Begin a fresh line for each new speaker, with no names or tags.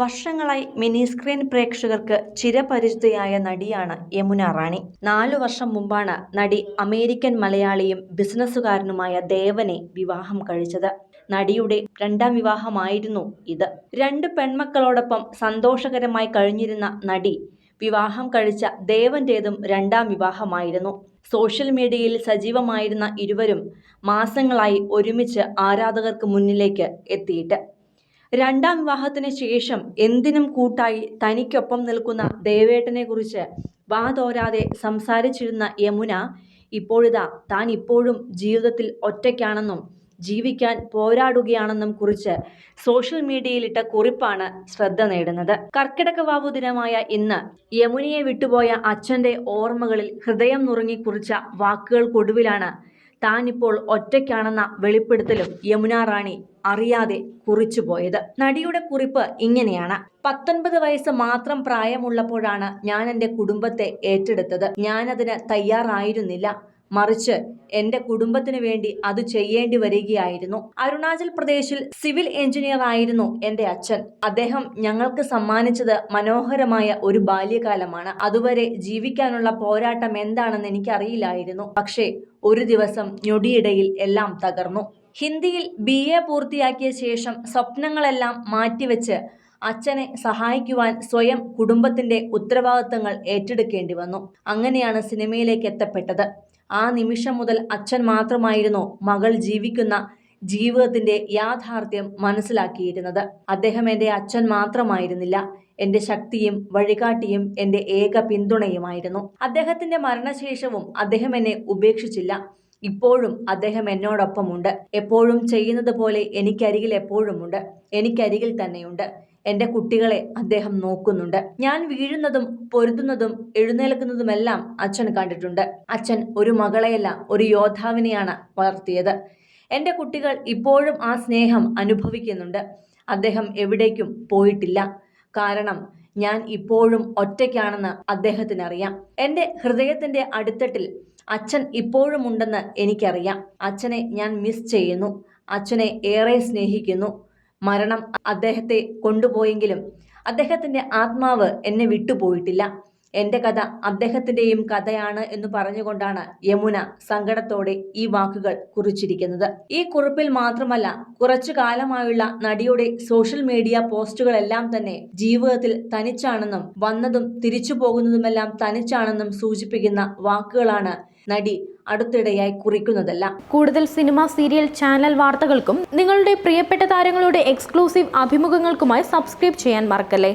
വർഷങ്ങളായി mini screen പ്രേക്ഷകർക്ക് ചിരപരിചിതയായ നടിയാണ് യമുന റാണി. നാലു വർഷം മുമ്പാണ് നടി അമേരിക്കൻ മലയാളിയും ബിസിനസ്സുകാരനുമായ ദേവനെ വിവാഹം കഴിച്ചത്. നടിയുടെ രണ്ടാം വിവാഹമായിരുന്നു ഇത്. രണ്ട് പെൺമക്കളോടൊപ്പം സന്തോഷകരമായി കഴിഞ്ഞിരുന്ന നടി വിവാഹം കഴിച്ച ദേവന്റേതും രണ്ടാം വിവാഹമായിരുന്നു. സോഷ്യൽ മീഡിയയിൽ സജീവമായിരുന്ന ഇരുവരും മാസങ്ങളായി ഒരുമിച്ച് ആരാധകർക്ക് മുന്നിലേക്ക് എത്തിയിട്ട് രണ്ടാം വിവാഹത്തിന് ശേഷം എന്തിനും കൂട്ടായി തനിക്കൊപ്പം നിൽക്കുന്ന ദേവേട്ടനെ കുറിച്ച് വാതോരാതെ സംസാരിച്ചിരുന്ന യമുന ഇപ്പോഴിതാ താൻ ഇപ്പോഴും ജീവിതത്തിൽ ഒറ്റയ്ക്കാണെന്നും ജീവിക്കാൻ പോരാടുകയാണെന്നും കുറിച്ച് സോഷ്യൽ മീഡിയയിലിട്ട കുറിപ്പാണ് ശ്രദ്ധ നേടുന്നത്. കർക്കിടക വാവു ദിനമായ ഇന്ന് യമുനയെ വിട്ടുപോയ അച്ഛന്റെ ഓർമ്മകളിൽ ഹൃദയം നുറുങ്ങി കുറിച്ച വാക്കുകൾക്കൊടുവിലാണ് താനിപ്പോൾ ഒറ്റയ്ക്കാണെന്ന വെളിപ്പെടുത്തലും യമുന റാണി അറിയാതെ കുറിച്ചുപോയത് നടിയുടെ കുറിപ്പ് ഇങ്ങനെയാണ്. പത്തൊൻപത് വയസ്സ് മാത്രം പ്രായമുള്ളപ്പോഴാണ് ഞാൻ എന്റെ കുടുംബത്തെ ഏറ്റെടുത്തത്. ഞാനതിന് തയ്യാറായിരുന്നില്ല. മറിച്ച് എന്റെ കുടുംബത്തിന് വേണ്ടി അത് ചെയ്യേണ്ടി വരികയായിരുന്നു. അരുണാചൽ പ്രദേശിൽ സിവിൽ എഞ്ചിനീയർ ആയിരുന്നു എന്റെ അച്ഛൻ. അദ്ദേഹം ഞങ്ങൾക്ക് സമ്മാനിച്ചത് മനോഹരമായ ഒരു ബാല്യകാലമാണ്. അതുവരെ ജീവിക്കാനുള്ള പോരാട്ടം എന്താണെന്ന് എനിക്കറിയില്ലായിരുന്നു. പക്ഷേ ഒരു ദിവസം ഞൊടിയിടയിൽ എല്ലാം തകർന്നു. ഹിന്ദിയിൽ ബി എ പൂർത്തിയാക്കിയ ശേഷം സ്വപ്നങ്ങളെല്ലാം മാറ്റിവെച്ച് അച്ഛനെ സഹായിക്കുവാൻ സ്വയം കുടുംബത്തിന്റെ ഉത്തരവാദിത്തങ്ങൾ ഏറ്റെടുക്കേണ്ടി വന്നു. അങ്ങനെയാണ് സിനിമയിലേക്ക് എത്തപ്പെട്ടത്. ആ നിമിഷം മുതൽ അച്ഛൻ മാത്രമായിരുന്നു മകൾ ജീവിക്കുന്ന ജീവിതത്തിന്റെ യാഥാർത്ഥ്യം മനസ്സിലാക്കിയിരുന്നത്. അദ്ദേഹം എന്റെ അച്ഛൻ മാത്രമായിരുന്നില്ല എന്റെ ശക്തിയും വഴികാട്ടിയും എന്റെ ഏക പിന്തുണയുമായിരുന്നു. അദ്ദേഹത്തിന്റെ മരണശേഷവും അദ്ദേഹം എന്നെ ഉപേക്ഷിച്ചില്ല. ഇപ്പോഴും അദ്ദേഹം എന്നോടൊപ്പമുണ്ട്. എപ്പോഴും ചെയ്യുന്നത് പോലെ എനിക്കരികിൽ എപ്പോഴുമുണ്ട്. എനിക്കരികിൽ തന്നെയുണ്ട്. എന്റെ കുട്ടികളെ അദ്ദേഹം നോക്കുന്നുണ്ട്. ഞാൻ വീഴുന്നതും പൊരുതുന്നതും എഴുന്നേൽക്കുന്നതുമെല്ലാം അച്ഛൻ കണ്ടിട്ടുണ്ട്. അച്ഛൻ ഒരു മകളെയല്ല ഒരു യോദ്ധാവിനെയാണ് വളർത്തിയത്. എന്റെ കുട്ടികൾ ഇപ്പോഴും ആ സ്നേഹം അനുഭവിക്കുന്നുണ്ട്. അദ്ദേഹം എവിടേക്കും പോയിട്ടില്ല. കാരണം ഞാൻ ഇപ്പോഴും ഒറ്റയ്ക്കാണെന്ന് അദ്ദേഹത്തിനറിയാം. എന്റെ ഹൃദയത്തിന്റെ അടിത്തട്ടിൽ അച്ഛൻ ഇപ്പോഴുമുണ്ടെന്ന് എനിക്കറിയാം. അച്ഛനെ ഞാൻ മിസ് ചെയ്യുന്നു. അച്ഛനെ ഏറെ സ്നേഹിക്കുന്നു. മരണം അദ്ദേഹത്തെ കൊണ്ടുപോയെങ്കിലും അദ്ദേഹത്തിന്റെ ആത്മാവ് എന്നെ വിട്ടുപോയിട്ടില്ല. എന്റെ കഥ അദ്ദേഹത്തിന്റെയും കഥയാണ് എന്ന് പറഞ്ഞുകൊണ്ടാണ് യമുന സങ്കടത്തോടെ ഈ വാക്കുകൾ കുറിച്ചിരിക്കുന്നത്. ഈ കുറിപ്പിൽ മാത്രമല്ല കുറച്ചു കാലമായുള്ള നടിയുടെ സോഷ്യൽ മീഡിയ പോസ്റ്റുകളെല്ലാം തന്നെ ജീവിതത്തിൽ തനിച്ചാണെന്നും വന്നതും തിരിച്ചു പോകുന്നതുമെല്ലാം തനിച്ചാണെന്നും സൂചിപ്പിക്കുന്ന വാക്കുകളാണ് നടി അടുത്തിടെയായി കുറിക്കുന്നതല്ല.
കൂടുതൽ സിനിമ സീരിയൽ ചാനൽ വാർത്തകൾക്കും നിങ്ങളുടെ പ്രിയപ്പെട്ട താരങ്ങളുടെ എക്സ്ക്ലൂസീവ് അഭിമുഖങ്ങൾക്കുമായി സബ്സ്ക്രൈബ് ചെയ്യാൻ മറക്കല്ലേ?